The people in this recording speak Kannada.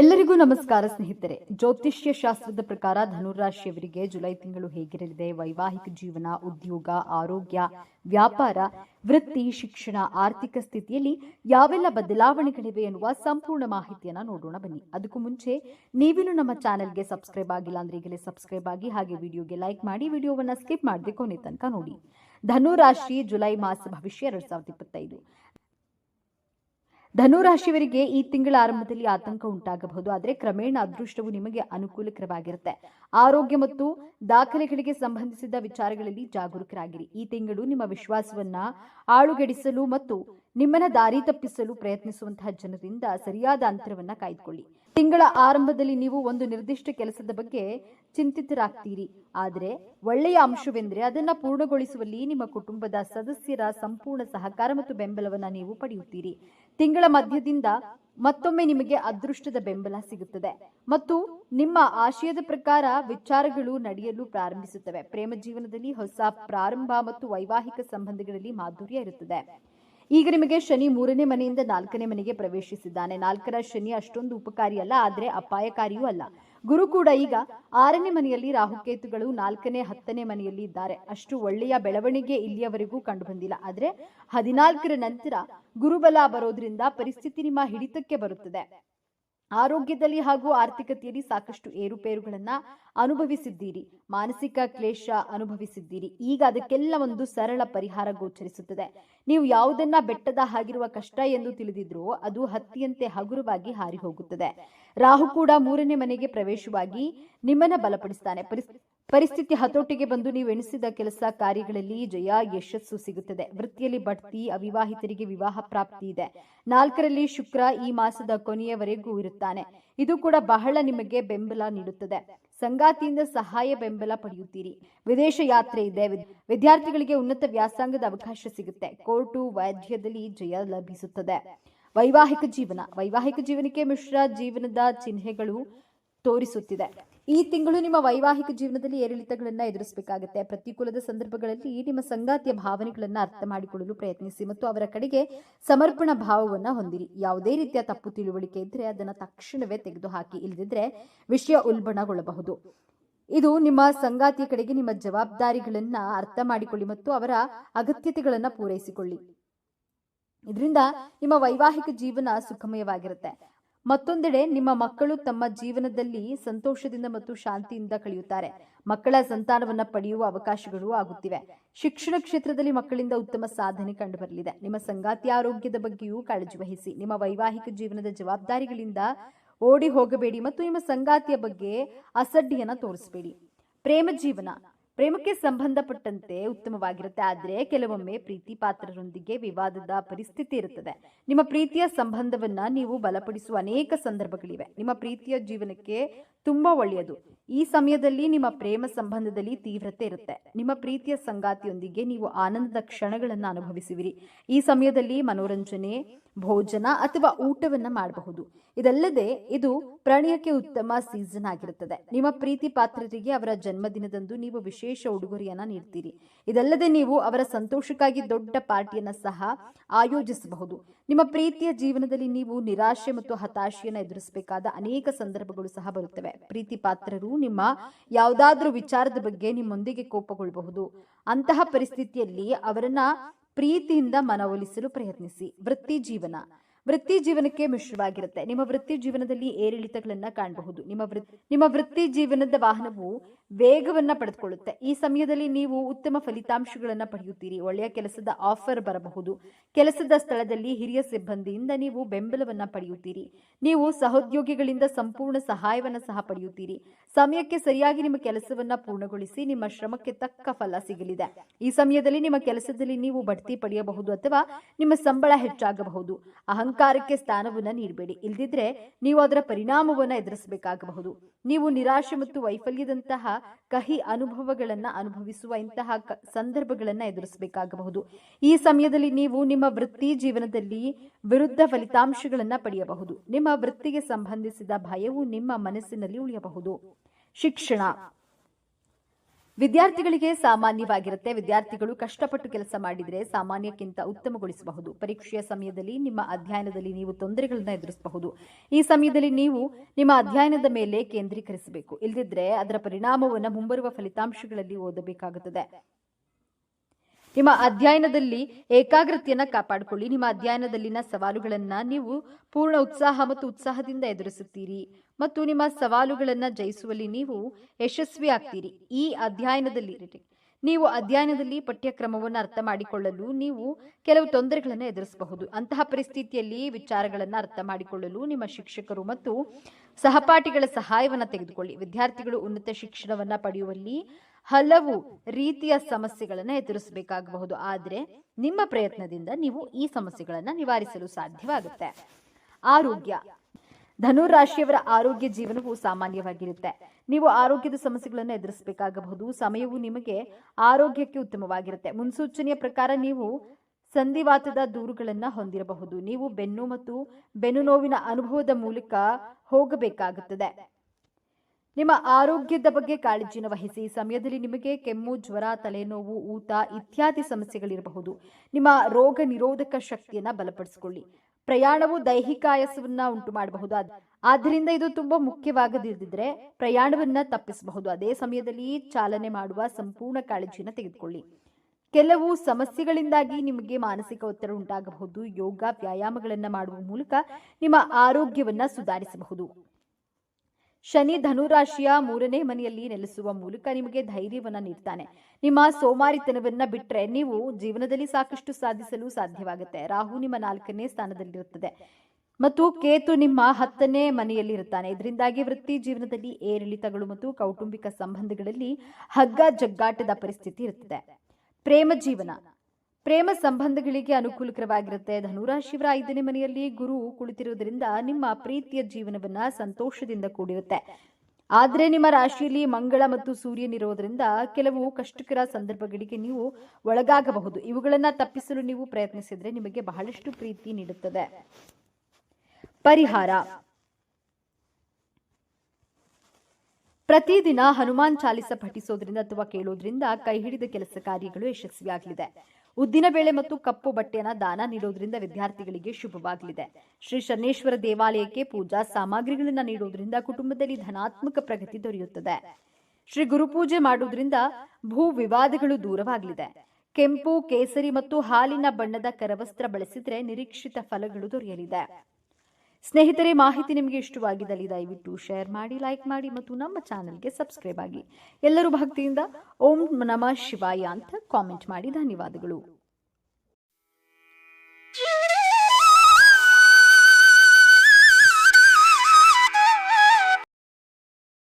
ಎಲ್ಲರಿಗೂ ನಮಸ್ಕಾರ ಸ್ನೇಹಿತರೆ. ಜ್ಯೋತಿಷ್ಯ ಶಾಸ್ತ್ರದ ಪ್ರಕಾರ ಧನುರಾಶಿಯವರಿಗೆ ಜುಲೈ ತಿಂಗಳು ಹೇಗಿರಲಿದೆ? ವೈವಾಹಿಕ ಜೀವನ, ಉದ್ಯೋಗ, ಆರೋಗ್ಯ, ವ್ಯಾಪಾರ, ವೃತ್ತಿ, ಶಿಕ್ಷಣ, ಆರ್ಥಿಕ ಸ್ಥಿತಿಯಲ್ಲಿ ಯಾವೆಲ್ಲ ಬದಲಾವಣೆಗಳಿವೆ ಎನ್ನುವ ಸಂಪೂರ್ಣ ಮಾಹಿತಿಯನ್ನ ನೋಡೋಣ ಬನ್ನಿ. ಅದಕ್ಕೂ ಮುಂಚೆ ನೀವಿನ್ನು ನಮ್ಮ ಚಾನೆಲ್ಗೆ ಸಬ್ಸ್ಕ್ರೈಬ್ ಆಗಿಲ್ಲ ಅಂದ್ರೆ ಈಗಲೇ ಸಬ್ಸ್ಕ್ರೈಬ್ ಆಗಿ ಹಾಗೆ ವಿಡಿಯೋಗೆ ಲೈಕ್ ಮಾಡಿ, ವಿಡಿಯೋವನ್ನ ಸ್ಕಿಪ್ ಮಾಡದೆ ಕೊನೆ ತನಕ ನೋಡಿ. ಧನುರಾಶಿ ಜುಲೈ ಮಾಸ ಭವಿಷ್ಯ ಎರಡ್ ಸಾವಿರದ ಇಪ್ಪತ್ತೈದು. ಧನುರಾಶಿಯವರಿಗೆ ಈ ತಿಂಗಳ ಆರಂಭದಲ್ಲಿ ಆತಂಕ ಉಂಟಾಗಬಹುದು. ಆದರೆ ಕ್ರಮೇಣ ಅದೃಷ್ಟವು ನಿಮಗೆ ಅನುಕೂಲಕರವಾಗಿರುತ್ತೆ. ಆರೋಗ್ಯ ಮತ್ತು ದಾಖಲೆಗಳಿಗೆ ಸಂಬಂಧಿಸಿದ ವಿಚಾರಗಳಲ್ಲಿ ಜಾಗರೂಕರಾಗಿರಿ. ಈ ತಿಂಗಳು ನಿಮ್ಮ ವಿಶ್ವಾಸವನ್ನ ಆಳುಗೆಡಿಸಲು ಮತ್ತು ನಿಮ್ಮನ್ನ ದಾರಿ ತಪ್ಪಿಸಲು ಪ್ರಯತ್ನಿಸುವಂತಹ ಜನರಿಂದ ಸರಿಯಾದ ಅಂತರವನ್ನ ಕಾಯ್ದುಕೊಳ್ಳಿ. ತಿಂಗಳ ಆರಂಭದಲ್ಲಿ ನೀವು ಒಂದು ನಿರ್ದಿಷ್ಟ ಕೆಲಸದ ಬಗ್ಗೆ ಚಿಂತಿತರಾಗ್ತೀರಿ. ಆದರೆ ಒಳ್ಳೆಯ ಅಂಶವೆಂದರೆ ಅದನ್ನ ಪೂರ್ಣಗೊಳಿಸುವಲ್ಲಿ ನಿಮ್ಮ ಕುಟುಂಬದ ಸದಸ್ಯರ ಸಂಪೂರ್ಣ ಸಹಕಾರ ಮತ್ತು ಬೆಂಬಲವನ್ನ ನೀವು ಪಡೆಯುತ್ತೀರಿ. ತಿಂಗಳ ಮಧ್ಯದಿಂದ ಮತ್ತೊಮ್ಮೆ ನಿಮಗೆ ಅದೃಷ್ಟದ ಬೆಂಬಲ ಸಿಗುತ್ತದೆ. ಮತ್ತು ನಿಮ್ಮ ಆಶಯದ ಪ್ರಕಾರ ವಿಚಾರಗಳು ನಡೆಯಲು ಪ್ರಾರಂಭಿಸುತ್ತವೆ. ಪ್ರೇಮ ಜೀವನದಲ್ಲಿ ಹೊಸ ಪ್ರಾರಂಭ ಮತ್ತು ವೈವಾಹಿಕ ಸಂಬಂಧಗಳಲ್ಲಿ ಮಾಧುರ್ಯ ಇರುತ್ತದೆ. ಈಗ ನಿಮಗೆ ಶನಿ ಮೂರನೇ ಮನೆಯಿಂದ ನಾಲ್ಕನೇ ಮನೆಗೆ ಪ್ರವೇಶಿಸಿದ್ದಾನೆ. ನಾಲ್ಕರ ಶನಿ ಅಷ್ಟೊಂದು ಉಪಕಾರಿ ಅಲ್ಲ, ಆದರೆ ಅಪಾಯಕಾರಿಯೂ ಅಲ್ಲ. ಗುರು ಕೂಡ ಈಗ ಆರನೇ ಮನೆಯಲ್ಲಿ ರಾಹುಕೇತುಗಳು ನಾಲ್ಕನೇ, ಹತ್ತನೇ ಮನೆಯಲ್ಲಿ ಇದ್ದಾರೆ. ಅಷ್ಟು ಒಳ್ಳೆಯ ಬೆಳವಣಿಗೆ ಇಲ್ಲಿಯವರೆಗೂ ಕಂಡು ಬಂದಿಲ್ಲ ಆದರೆ ಹದಿನಾಲ್ಕರ ನಂತರ ಗುರುಬಲ ಬರೋದ್ರಿಂದ ಪರಿಸ್ಥಿತಿ ನಿಮ್ಮ ಹಿಡಿತಕ್ಕೆ ಬರುತ್ತದೆ. ಆರೋಗ್ಯದಲ್ಲಿ ಹಾಗೂ ಆರ್ಥಿಕತೆಯಲ್ಲಿ ಸಾಕಷ್ಟು ಏರುಪೇರುಗಳನ್ನ ಅನುಭವಿಸಿದ್ದೀರಿ, ಮಾನಸಿಕ ಕ್ಲೇಶ ಅನುಭವಿಸಿದ್ದೀರಿ. ಈಗ ಅದಕ್ಕೆಲ್ಲ ಒಂದು ಸರಳ ಪರಿಹಾರ ಗೋಚರಿಸುತ್ತದೆ. ನೀವು ಯಾವುದನ್ನ ಬೆಟ್ಟದ ಹಾಗಿರುವ ಕಷ್ಟ ಎಂದು ತಿಳಿದಿದ್ರೋ ಅದು ಹತ್ತಿಯಂತೆ ಹಗುರವಾಗಿ ಹಾರಿ ಹೋಗುತ್ತದೆ. ರಾಹು ಕೂಡ ಮೂರನೇ ಮನೆಗೆ ಪ್ರವೇಶವಾಗಿ ನಿಮ್ಮನ್ನ ಬಲಪಡಿಸ್ತಾನೆ. ಪರಿಸ್- ಪರಿಸ್ಥಿತಿ ಹತೋಟಿಗೆ ಬಂದು ನೀವು ಎಣಿಸಿದ ಕೆಲಸ ಕಾರ್ಯಗಳಲ್ಲಿ ಜಯ, ಯಶಸ್ಸು ಸಿಗುತ್ತದೆ. ವೃತ್ತಿಯಲ್ಲಿ ಬಡ್ತಿ, ಅವಿವಾಹಿತರಿಗೆ ವಿವಾಹ ಪ್ರಾಪ್ತಿ ಇದೆ. ನಾಲ್ಕರಲ್ಲಿ ಶುಕ್ರ ಈ ಮಾಸದ ಕೊನೆಯವರೆಗೂ ಇರುತ್ತಾನೆ. ಇದು ಕೂಡ ಬಹಳ ನಿಮಗೆ ಬೆಂಬಲ ನೀಡುತ್ತದೆ. ಸಂಗಾತಿಯಿಂದ ಸಹಾಯ ಬೆಂಬಲ ಪಡೆಯುತ್ತೀರಿ. ವಿದೇಶ ಯಾತ್ರೆ ಇದೆ. ವಿದ್- ವಿದ್ಯಾರ್ಥಿಗಳಿಗೆ ಉನ್ನತ ವ್ಯಾಸಂಗದ ಅವಕಾಶ ಸಿಗುತ್ತೆ. ಕೋರ್ಟು ವೈದ್ಯದಲ್ಲಿ ಜಯ ಲಭಿಸುತ್ತದೆ. ವೈವಾಹಿಕ ಜೀವನ. ವೈವಾಹಿಕ ಜೀವನಕ್ಕೆ ಮಿಶ್ರ ಜೀವನದ ಚಿಹ್ನೆಗಳು ತೋರಿಸುತ್ತಿದೆ. ಈ ತಿಂಗಳು ನಿಮ್ಮ ವೈವಾಹಿಕ ಜೀವನದಲ್ಲಿ ಏರಿಳಿತಗಳನ್ನ ಎದುರಿಸಬೇಕಾಗುತ್ತೆ. ಪ್ರತಿಕೂಲದ ಸಂದರ್ಭಗಳಲ್ಲಿ ನಿಮ್ಮ ಸಂಗಾತಿಯ ಭಾವನೆಗಳನ್ನ ಅರ್ಥ ಮಾಡಿಕೊಳ್ಳಲು ಪ್ರಯತ್ನಿಸಿ ಮತ್ತು ಅವರ ಕಡೆಗೆ ಸಮರ್ಪಣ ಭಾವವನ್ನ ಹೊಂದಿರಿ. ಯಾವುದೇ ರೀತಿಯ ತಪ್ಪು ತಿಳುವಳಿಕೆ ಇದ್ರೆ ಅದನ್ನ ತಕ್ಷಣವೇ ತೆಗೆದುಹಾಕಿ. ಇಲ್ಲದಿದ್ರೆ ವಿಷಯ ಉಲ್ಬಣಗೊಳ್ಳಬಹುದು. ಇದು ನಿಮ್ಮ ಸಂಗಾತಿಯ ಕಡೆಗೆ ನಿಮ್ಮ ಜವಾಬ್ದಾರಿಗಳನ್ನ ಅರ್ಥ ಮಾಡಿಕೊಳ್ಳಿ ಮತ್ತು ಅವರ ಅಗತ್ಯತೆಗಳನ್ನ ಪೂರೈಸಿಕೊಳ್ಳಿ. ಇದರಿಂದ ನಿಮ್ಮ ವೈವಾಹಿಕ ಜೀವನ ಸುಖಮಯವಾಗಿರುತ್ತೆ. ಮತ್ತೊಂದೆಡೆ ನಿಮ್ಮ ಮಕ್ಕಳು ತಮ್ಮ ಜೀವನದಲ್ಲಿ ಸಂತೋಷದಿಂದ ಮತ್ತು ಶಾಂತಿಯಿಂದ ಕಳೆಯುತ್ತಾರೆ. ಮಕ್ಕಳ ಸಂತಾನವನ್ನ ಪಡೆಯುವ ಅವಕಾಶಗಳು ಆಗುತ್ತಿವೆ. ಶಿಕ್ಷಣ ಕ್ಷೇತ್ರದಲ್ಲಿ ಮಕ್ಕಳಿಂದ ಉತ್ತಮ ಸಾಧನೆ ಕಂಡುಬರಲಿದೆ. ನಿಮ್ಮ ಸಂಗಾತಿ ಆರೋಗ್ಯದ ಬಗ್ಗೆಯೂ ಕಾಳಜಿ ವಹಿಸಿ. ನಿಮ್ಮ ವೈವಾಹಿಕ ಜೀವನದ ಜವಾಬ್ದಾರಿಗಳಿಂದ ಓಡಿ ಹೋಗಬೇಡಿ ಮತ್ತು ನಿಮ್ಮ ಸಂಗಾತಿಯ ಬಗ್ಗೆ ಅಸಡ್ಡಿಯನ್ನ ತೋರಿಸಬೇಡಿ. ಪ್ರೇಮ ಜೀವನ. ಪ್ರೇಮಕ್ಕೆ ಸಂಬಂಧಪಟ್ಟಂತೆ ಉತ್ತಮವಾಗಿರುತ್ತೆ. ಆದರೆ ಕೆಲವೊಮ್ಮೆ ಪ್ರೀತಿ ಪಾತ್ರರೊಂದಿಗೆ ವಿವಾದದ ಪರಿಸ್ಥಿತಿ ಇರುತ್ತದೆ. ನಿಮ್ಮ ಪ್ರೀತಿಯ ಸಂಬಂಧವನ್ನ ನೀವು ಬಲಪಡಿಸುವ ಅನೇಕ ಸಂದರ್ಭಗಳಿವೆ. ನಿಮ್ಮ ಪ್ರೀತಿಯ ಜೀವನಕ್ಕೆ ತುಂಬಾ ಒಳ್ಳೆಯದು. ಈ ಸಮಯದಲ್ಲಿ ನಿಮ್ಮ ಪ್ರೇಮ ಸಂಬಂಧದಲ್ಲಿ ತೀವ್ರತೆ ಇರುತ್ತೆ. ನಿಮ್ಮ ಪ್ರೀತಿಯ ಸಂಗಾತಿಯೊಂದಿಗೆ ನೀವು ಆನಂದದ ಕ್ಷಣಗಳನ್ನು ಅನುಭವಿಸುವಿರಿ. ಈ ಸಮಯದಲ್ಲಿ ಮನೋರಂಜನೆ, ಭೋಜನ ಅಥವಾ ಊಟವನ್ನ ಮಾಡಬಹುದು. ಇದಲ್ಲದೆ ಇದು ಪ್ರಣಯಕ್ಕೆ ಉತ್ತಮ ಸೀಸನ್ ಆಗಿರುತ್ತದೆ. ನಿಮ್ಮ ಪ್ರೀತಿ ಪಾತ್ರರಿಗೆ ಅವರ ಜನ್ಮದಿನದಂದು ನೀವು ವಿಶೇಷ ಉಡುಗೊರೆಯನ್ನ ನೀಡ್ತೀರಿ. ಇದಲ್ಲದೆ ನೀವು ಅವರ ಸಂತೋಷಕ್ಕಾಗಿ ದೊಡ್ಡ ಪಾರ್ಟಿಯನ್ನ ಸಹ ಆಯೋಜಿಸಬಹುದು. ನಿಮ್ಮ ಪ್ರೀತಿಯ ಜೀವನದಲ್ಲಿ ನೀವು ನಿರಾಶೆ ಮತ್ತು ಹತಾಶೆಯನ್ನು ಎದುರಿಸಬೇಕಾದ ಅನೇಕ ಸಂದರ್ಭಗಳು ಸಹ ಬರುತ್ತವೆ. ಪ್ರೀತಿ ಪಾತ್ರರು ನಿಮ್ಮ ಯಾವುದಾದ್ರೂ ವಿಚಾರದ ಬಗ್ಗೆ ನಿಮ್ಮೊಂದಿಗೆ ಕೋಪಗೊಳ್ಳಬಹುದು. ಅಂತಹ ಪರಿಸ್ಥಿತಿಯಲ್ಲಿ ಅವರನ್ನ ಪ್ರೀತಿಯಿಂದ ಮನವೊಲಿಸಲು ಪ್ರಯತ್ನಿಸಿ. ವೃತ್ತಿ ಜೀವನ. ವೃತ್ತಿ ಜೀವನಕ್ಕೆ ಮಿಶ್ರವಾಗಿರುತ್ತೆ. ನಿಮ್ಮ ವೃತ್ತಿ ಜೀವನದಲ್ಲಿ ಏರಿಳಿತಗಳನ್ನ ಕಾಣಬಹುದು. ನಿಮ್ಮ ನಿಮ್ಮ ವೃತ್ತಿ ಜೀವನದ ವಾಹನವು ವೇಗವನ್ನ ಪಡೆದುಕೊಳ್ಳುತ್ತೆ. ಈ ಸಮಯದಲ್ಲಿ ನೀವು ಉತ್ತಮ ಫಲಿತಾಂಶಗಳನ್ನ ಪಡೆಯುತ್ತೀರಿ. ಒಳ್ಳೆಯ ಕೆಲಸದ ಆಫರ್ ಬರಬಹುದು. ಕೆಲಸದ ಸ್ಥಳದಲ್ಲಿ ಹಿರಿಯ ಸಿಬ್ಬಂದಿಯಿಂದ ನೀವು ಬೆಂಬಲವನ್ನ ಪಡೆಯುತ್ತೀರಿ. ನೀವು ಸಹೋದ್ಯೋಗಿಗಳಿಂದ ಸಂಪೂರ್ಣ ಸಹಾಯವನ್ನ ಸಹ ಪಡೆಯುತ್ತೀರಿ. ಸಮಯಕ್ಕೆ ಸರಿಯಾಗಿ ನಿಮ್ಮ ಕೆಲಸವನ್ನ ಪೂರ್ಣಗೊಳಿಸಿ ನಿಮ್ಮ ಶ್ರಮಕ್ಕೆ ತಕ್ಕ ಫಲ ಸಿಗಲಿದೆ. ಈ ಸಮಯದಲ್ಲಿ ನಿಮ್ಮ ಕೆಲಸದಲ್ಲಿ ನೀವು ಬಡ್ತಿ ಪಡೆಯಬಹುದು ಅಥವಾ ನಿಮ್ಮ ಸಂಬಳ ಹೆಚ್ಚಾಗಬಹುದು. ಅಹಂಕಾರಕ್ಕೆ ಸ್ಥಾನವನ್ನು ನೀಡಬೇಡಿ. ಇಲ್ದಿದ್ರೆ ನೀವು ಅದರ ಪರಿಣಾಮವನ್ನ ಎದುರಿಸಬೇಕಾಗಬಹುದು. ನೀವು ನಿರಾಶೆ ಮತ್ತು ವೈಫಲ್ಯದಂತಹ ಕಹಿ ಅನುಭವಗಳನ್ನ ಅನುಭವಿಸುವ ಇಂತಹ ಸಂದರ್ಭಗಳನ್ನ ಎದುರಿಸಬೇಕಾಗಬಹುದು. ಈ ಸಮಯದಲ್ಲಿ ನೀವು ನಿಮ್ಮ ವೃತ್ತಿ ಜೀವನದಲ್ಲಿ ವಿರುದ್ಧ ಫಲಿತಾಂಶಗಳನ್ನ ಪಡೆಯಬಹುದು. ನಿಮ್ಮ ವೃತ್ತಿಗೆ ಸಂಬಂಧಿಸಿದ ಭಯವು ನಿಮ್ಮ ಮನಸ್ಸಿನಲ್ಲಿ ಉಳಿಯಬಹುದು. ಶಿಕ್ಷಣ. ವಿದ್ಯಾರ್ಥಿಗಳಿಗೆ ಸಾಮಾನ್ಯವಾಗಿರುತ್ತೆ. ವಿದ್ಯಾರ್ಥಿಗಳು ಕಷ್ಟಪಟ್ಟು ಕೆಲಸ ಮಾಡಿದರೆ ಸಾಮಾನ್ಯಕ್ಕಿಂತ ಉತ್ತಮಗೊಳಿಸಬಹುದು. ಪರೀಕ್ಷೆಯ ಸಮಯದಲ್ಲಿ ನಿಮ್ಮ ಅಧ್ಯಯನದಲ್ಲಿ ನೀವು ತೊಂದರೆಗಳನ್ನು ಎದುರಿಸಬಹುದು. ಈ ಸಮಯದಲ್ಲಿ ನೀವು ನಿಮ್ಮ ಅಧ್ಯಯನದ ಮೇಲೆ ಕೇಂದ್ರೀಕರಿಸಬೇಕು. ಇಲ್ಲದಿದ್ದರೆ ಅದರ ಪರಿಣಾಮವನ್ನು ಮುಂಬರುವ ಫಲಿತಾಂಶಗಳಲ್ಲಿ ಓದಬೇಕಾಗುತ್ತದೆ. ನಿಮ್ಮ ಅಧ್ಯಯನದಲ್ಲಿ ಏಕಾಗ್ರತೆಯನ್ನ ಕಾಪಾಡಿಕೊಳ್ಳಿ. ನಿಮ್ಮ ಅಧ್ಯಯನದಲ್ಲಿನ ಸವಾಲುಗಳನ್ನ ನೀವು ಪೂರ್ಣ ಉತ್ಸಾಹ ಮತ್ತು ಉತ್ಸಾಹದಿಂದ ಎದುರಿಸುತ್ತೀರಿ. ಮತ್ತು ನಿಮ್ಮ ಸವಾಲುಗಳನ್ನ ಜಯಿಸುವಲ್ಲಿ ನೀವು ಯಶಸ್ವಿ ಆಗ್ತೀರಿ. ಈ ಅಧ್ಯಯನದಲ್ಲಿ ನೀವು ಅಧ್ಯಯನದಲ್ಲಿ ಪಠ್ಯಕ್ರಮವನ್ನು ಅರ್ಥ ಮಾಡಿಕೊಳ್ಳಲು ನೀವು ಕೆಲವು ತೊಂದರೆಗಳನ್ನು ಎದುರಿಸಬಹುದು. ಅಂತಹ ಪರಿಸ್ಥಿತಿಯಲ್ಲಿ ವಿಚಾರಗಳನ್ನು ಅರ್ಥ ಮಾಡಿಕೊಳ್ಳಲು ನಿಮ್ಮ ಶಿಕ್ಷಕರು ಮತ್ತು ಸಹಪಾಠಿಗಳ ಸಹಾಯವನ್ನು ತೆಗೆದುಕೊಳ್ಳಿ. ವಿದ್ಯಾರ್ಥಿಗಳು ಉನ್ನತ ಶಿಕ್ಷಣವನ್ನು ಪಡೆಯುವಲ್ಲಿ ಹಲವು ರೀತಿಯ ಸಮಸ್ಯೆಗಳನ್ನು ಎದುರಿಸಬೇಕಾಗಬಹುದು. ಆದರೆ ನಿಮ್ಮ ಪ್ರಯತ್ನದಿಂದ ನೀವು ಈ ಸಮಸ್ಯೆಗಳನ್ನು ನಿವಾರಿಸಲು ಸಾಧ್ಯವಾಗುತ್ತೆ. ಆರೋಗ್ಯ. ಧನು ರಾಶಿಯವರ ಆರೋಗ್ಯ ಜೀವನವು ಸಾಮಾನ್ಯವಾಗಿರುತ್ತೆ. ನೀವು ಆರೋಗ್ಯದ ಸಮಸ್ಯೆಗಳನ್ನು ಎದುರಿಸಬೇಕಾಗಬಹುದು. ಸಮಯವು ನಿಮಗೆ ಆರೋಗ್ಯಕ್ಕೆ ಉತ್ತಮವಾಗಿರುತ್ತೆ. ಮುನ್ಸೂಚನೆಯ ಪ್ರಕಾರ ನೀವು ಸಂಧಿವಾತದ ದೂರುಗಳನ್ನು ಹೊಂದಿರಬಹುದು. ನೀವು ಬೆನ್ನು ಮತ್ತು ಬೆನ್ನು ನೋವಿನ ಅನುಭವದ ಮೂಲಕ ಹೋಗಬೇಕಾಗುತ್ತದೆ. ನಿಮ್ಮ ಆರೋಗ್ಯದ ಬಗ್ಗೆ ಕಾಳಜಿಯನ್ನು ವಹಿಸಿ. ಸಮಯದಲ್ಲಿ ನಿಮಗೆ ಕೆಮ್ಮು, ಜ್ವರ, ತಲೆನೋವು ಊತ ಇತ್ಯಾದಿ ಸಮಸ್ಯೆಗಳಿರಬಹುದು. ನಿಮ್ಮ ರೋಗ ನಿರೋಧಕ ಶಕ್ತಿಯನ್ನ ಬಲಪಡಿಸಿಕೊಳ್ಳಿ. ಪ್ರಯಾಣವು ದೈಹಿಕ ಆಯಾಸವನ್ನ ಉಂಟು ಮಾಡಬಹುದು ಆದ್ದರಿಂದ ಇದು ತುಂಬಾ ಮುಖ್ಯವಾಗದಿದ್ದರೆ ಪ್ರಯಾಣವನ್ನ ತಪ್ಪಿಸಬಹುದು. ಅದೇ ಸಮಯದಲ್ಲಿ ಚಾಲನೆ ಮಾಡುವ ಸಂಪೂರ್ಣ ಕಾಳಜಿಯನ್ನು ತೆಗೆದುಕೊಳ್ಳಿ. ಕೆಲವು ಸಮಸ್ಯೆಗಳಿಂದಾಗಿ ನಿಮಗೆ ಮಾನಸಿಕ ಒತ್ತಡ ಉಂಟಾಗಬಹುದು. ಯೋಗ, ವ್ಯಾಯಾಮಗಳನ್ನು ಮಾಡುವ ಮೂಲಕ ನಿಮ್ಮ ಆರೋಗ್ಯವನ್ನ ಸುಧಾರಿಸಬಹುದು. ಶನಿ ಧನುರಾಶಿಯ ಮೂರನೇ ಮನೆಯಲ್ಲಿ ನೆಲೆಸುವ ಮೂಲಕ ನಿಮಗೆ ಧೈರ್ಯವನ್ನು ನೀಡ್ತಾನೆ. ನಿಮ್ಮ ಸೋಮಾರಿತನವನ್ನ ಬಿಟ್ಟರೆ ನೀವು ಜೀವನದಲ್ಲಿ ಸಾಕಷ್ಟು ಸಾಧಿಸಲು ಸಾಧ್ಯವಾಗುತ್ತೆ. ರಾಹು ನಿಮ್ಮ ನಾಲ್ಕನೇ ಸ್ಥಾನದಲ್ಲಿರುತ್ತದೆ. ಮತ್ತು ಕೇತು ನಿಮ್ಮ ಹತ್ತನೇ ಮನೆಯಲ್ಲಿ ಇರುತ್ತಾನೆ ಇದರಿಂದಾಗಿ ವೃತ್ತಿ ಜೀವನದಲ್ಲಿ ಏರಿಳಿತಗಳು ಮತ್ತು ಕೌಟುಂಬಿಕ ಸಂಬಂಧಗಳಲ್ಲಿ ಹಗ್ಗ ಜಗ್ಗಾಟದ ಪರಿಸ್ಥಿತಿ ಇರುತ್ತದೆ. ಪ್ರೇಮ ಜೀವನ. ಪ್ರೇಮ ಸಂಬಂಧಗಳಿಗೆ ಅನುಕೂಲಕರವಾಗಿರುತ್ತೆ. ಧನುರಾಶಿವರ ಐದನೇ ಮನೆಯಲ್ಲಿ ಗುರು ಕುಳಿತಿರುವುದರಿಂದ ನಿಮ್ಮ ಪ್ರೀತಿಯ ಜೀವನವನ್ನ ಸಂತೋಷದಿಂದ ಕೂಡಿರುತ್ತೆ. ಆದರೆ ನಿಮ್ಮ ರಾಶಿಯಲ್ಲಿ ಮಂಗಳ ಮತ್ತು ಸೂರ್ಯನಿರೋದರಿಂದ ಕೆಲವು ಕಷ್ಟಕರ ಸಂದರ್ಭಗಳಿಗೆ ನೀವು ಒಳಗಾಗಬಹುದು. ಇವುಗಳನ್ನ ತಪ್ಪಿಸಲು ನೀವು ಪ್ರಯತ್ನಿಸಿದ್ರೆ ನಿಮಗೆ ಬಹಳಷ್ಟು ಪ್ರೀತಿ ನೀಡುತ್ತದೆ. ಪರಿಹಾರ. ಪ್ರತಿದಿನ ಹನುಮಾನ್ ಚಾಲಿಸ ಪಠಿಸೋದ್ರಿಂದ ಅಥವಾ ಕೇಳೋದ್ರಿಂದ ಕೈ ಹಿಡಿದ ಕೆಲಸ ಕಾರ್ಯಗಳು ಯಶಸ್ವಿಯಾಗಲಿದೆ. ಉದ್ದಿನ ಬೇಳೆ ಮತ್ತು ಕಪ್ಪು ಬಟ್ಟೆಯನ್ನ ದಾನ ನೀಡೋದ್ರಿಂದ ವಿದ್ಯಾರ್ಥಿಗಳಿಗೆ ಶುಭವಾಗಲಿದೆ. ಶ್ರೀ ಶನೇಶ್ವರ ದೇವಾಲಯಕ್ಕೆ ಪೂಜಾ ಸಾಮಗ್ರಿಗಳನ್ನ ನೀಡೋದ್ರಿಂದ ಕುಟುಂಬದಲ್ಲಿ ಧನಾತ್ಮಕ ಪ್ರಗತಿ ದೊರೆಯುತ್ತದೆ. ಶ್ರೀ ಗುರುಪೂಜೆ ಮಾಡುವುದರಿಂದ ಭೂ ವಿವಾದಗಳು ದೂರವಾಗಲಿದೆ. ಕೆಂಪು, ಕೇಸರಿ ಮತ್ತು ಹಾಲಿನ ಬಣ್ಣದ ಕರವಸ್ತ್ರ ಬಳಸಿದ್ರೆ ನಿರೀಕ್ಷಿತ ಫಲಗಳು ದೊರೆಯಲಿದೆ. ಸ್ನೇಹಿತರೆ, ಮಾಹಿತಿ ನಿಮಗೆ ಇಷ್ಟವಾಗಿದ್ದಲ್ಲಿ ದಯವಿಟ್ಟು ಶೇರ್ ಮಾಡಿ, ಲೈಕ್ ಮಾಡಿ ಮತ್ತು ನಮ್ಮ ಚಾನಲ್ಗೆ ಸಬ್ಸ್ಕ್ರೈಬ್ ಆಗಿ. ಎಲ್ಲರೂ ಭಕ್ತಿಯಿಂದ ಓಂ ನಮಃ ಶಿವಾಯ ಅಂತ ಕಾಮೆಂಟ್ ಮಾಡಿ. ಧನ್ಯವಾದಗಳು.